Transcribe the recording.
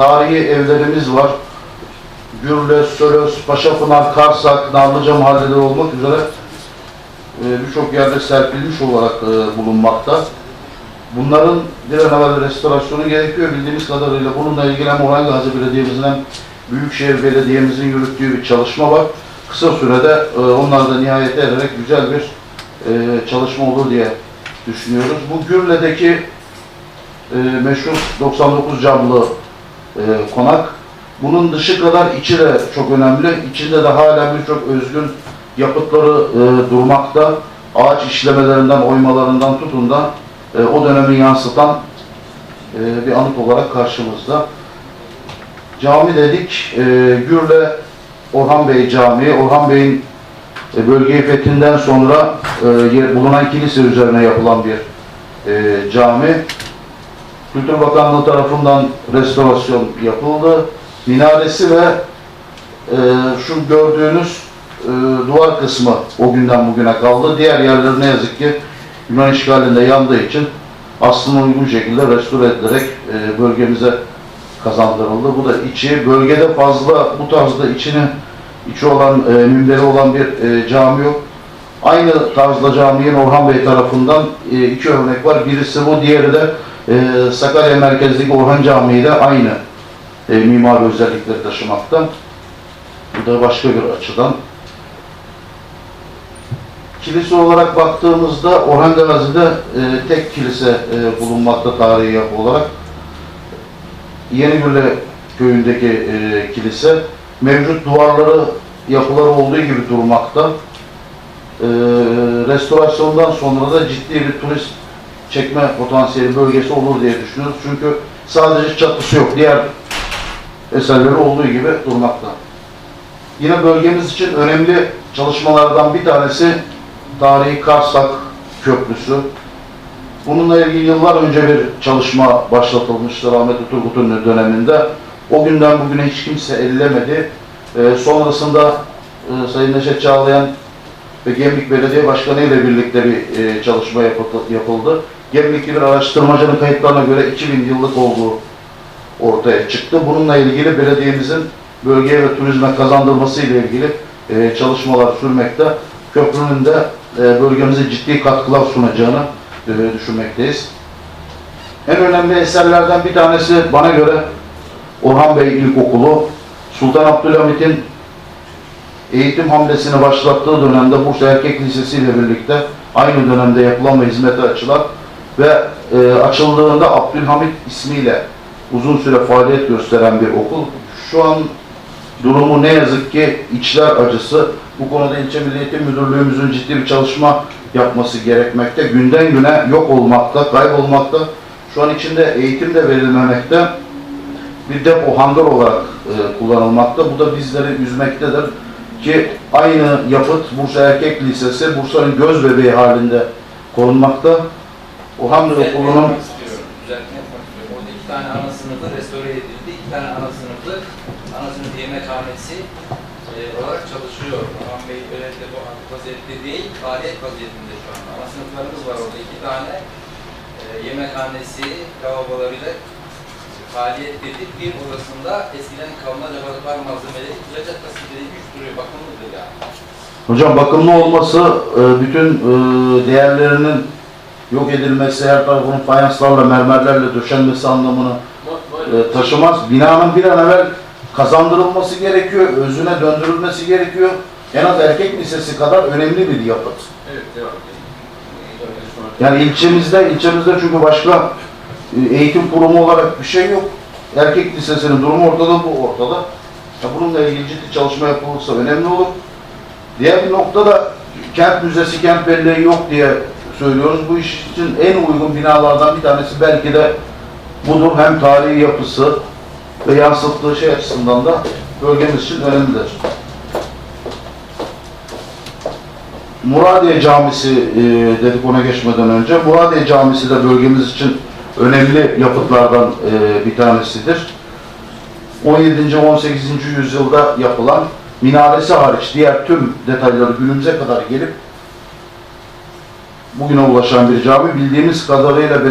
Tarihi evlerimiz var. Gürle, Sölöz, Paşapınar, Karsak, Narlıca mahalleleri olmak üzere e, birçok yerde serpilmiş olarak e, bulunmakta. Bunların bir an evvel restorasyonu gerekiyor. Bildiğimiz kadarıyla bununla ilgili hem Orhan Gazi Belediye'mizin hem Büyükşehir Belediye'mizin yürüttüğü bir çalışma var. Kısa sürede e, onlar da nihayete ererek güzel bir çalışma olur diye düşünüyoruz. Bu Gürle'deki meşhur 99 camlı e, konak. Bunun dışı kadar içi de çok önemli. İçinde de hala birçok özgün yapıtları e, durmakta. Ağaç işlemelerinden, oymalarından tutun da e, o dönemi yansıtan e, bir anıt olarak karşımızda. Cami dedik, e, Gürle Orhan Bey Camii, Orhan Bey'in e, bölgeyi fethinden sonra e, bulunan kilise üzerine yapılan bir e, cami. Kültür Bakanlığı tarafından restorasyon yapıldı. Minaresi ve e, şu gördüğünüz e, duvar kısmı o günden bugüne kaldı. Diğer yerleri ne yazık ki Yunan işgalinde yandığı için aslında uygun şekilde restore edilerek e, bölgemize kazandırıldı. Bu da içi, bölgede fazla bu tarzda içini içi olan, e, minberi olan bir e, cami yok. Aynı tarzda caminin Orhan Bey tarafından e, iki örnek var. Birisi bu, diğeri de e, Sakarya merkezdeki Orhan Camii de aynı e, mimari özellikleri taşımakta. Bu da başka bir açıdan. Kilise olarak baktığımızda Orhan Gazi'de e, tek kilise e, bulunmakta tarihi yapı olarak. Yenigürle köyündeki e, kilise mevcut duvarları yapıları olduğu gibi durmakta. E, restorasyondan sonra da ciddi bir turist çekme potansiyeli bölgesi olur diye düşünüyoruz. Çünkü sadece çatısı yok. Diğer eserleri olduğu gibi durmakta. Yine bölgemiz için önemli çalışmalardan bir tanesi tarihi Karsak Köprüsü. Bununla ilgili yıllar önce bir çalışma başlatılmıştı rahmetli Turgut'un döneminde. O günden bugüne hiç kimse ellemedi. Ee, sonrasında e, Sayın Neşet Çağlayan ve Gemlik Belediye Başkanı ile birlikte bir e, çalışma yapıldı. Gemlikli bir araştırmacının kayıtlarına göre 2000 yıllık olduğu ortaya çıktı. Bununla ilgili belediyemizin bölgeye ve turizme kazandırması ile ilgili e, çalışmalar sürmekte. Köprünün de e, bölgemize ciddi katkılar sunacağını e, düşünmekteyiz. En önemli eserlerden bir tanesi bana göre Orhan Bey İlkokulu. Sultan Abdülhamit'in eğitim hamlesini başlattığı dönemde Bursa Erkek Lisesi ile birlikte aynı dönemde yapılan ve hizmete açılan ve e, açıldığında Abdülhamit ismiyle uzun süre faaliyet gösteren bir okul. Şu an durumu ne yazık ki içler acısı. Bu konuda ilçe Milli Eğitim Müdürlüğümüzün ciddi bir çalışma yapması gerekmekte. Günden güne yok olmakta, kaybolmakta. Şu an içinde eğitim de verilmemekte. Bir depo hangar olarak e, kullanılmakta. Bu da bizleri üzmektedir ki aynı yapıt Bursa Erkek Lisesi Bursa'nın göz bebeği halinde korunmakta. Düzeltme okulunun. Düzeltme yapmak istiyorum. Orada iki tane ana sınıfı restore edildi. İki tane ana sınıfı, ana sınıf yemekhanesi e, olarak çalışıyor. Orhan Bey özellikle bu aktif vaziyette değil, faaliyet vaziyetinde şu an. Ana sınıflarımız var orada. iki tane e, yemekhanesi, lavabolarıyla faaliyet edip bir odasında eskiden kalınan laboratuvar malzemeleri güzelce tasvir edilmiş duruyor. Bakımlıdır yani. Hocam bakımlı olması e, bütün e, değerlerinin yok edilmesi, her tarafının fayanslarla, mermerlerle döşenmesi anlamını e, taşımaz. Binanın bir an evvel kazandırılması gerekiyor, özüne döndürülmesi gerekiyor. En az erkek lisesi kadar önemli bir yapıt. Evet, devam Yani ilçemizde, ilçemizde çünkü başka e, eğitim kurumu olarak bir şey yok. Erkek lisesinin durumu ortada, bu ortada. Ya bununla ilgili ciddi çalışma yapılırsa önemli olur. Diğer bir nokta da kent müzesi, kent belleği yok diye söylüyoruz. Bu iş için en uygun binalardan bir tanesi belki de budur. Hem tarihi yapısı ve yansıttığı şey açısından da bölgemiz için önemlidir. Muradiye Camisi e, dedik ona geçmeden önce. Muradiye Camisi de bölgemiz için önemli yapıtlardan e, bir tanesidir. 17. 18. yüzyılda yapılan minaresi hariç diğer tüm detayları günümüze kadar gelip bugüne ulaşan bir cami bildiğimiz kadarıyla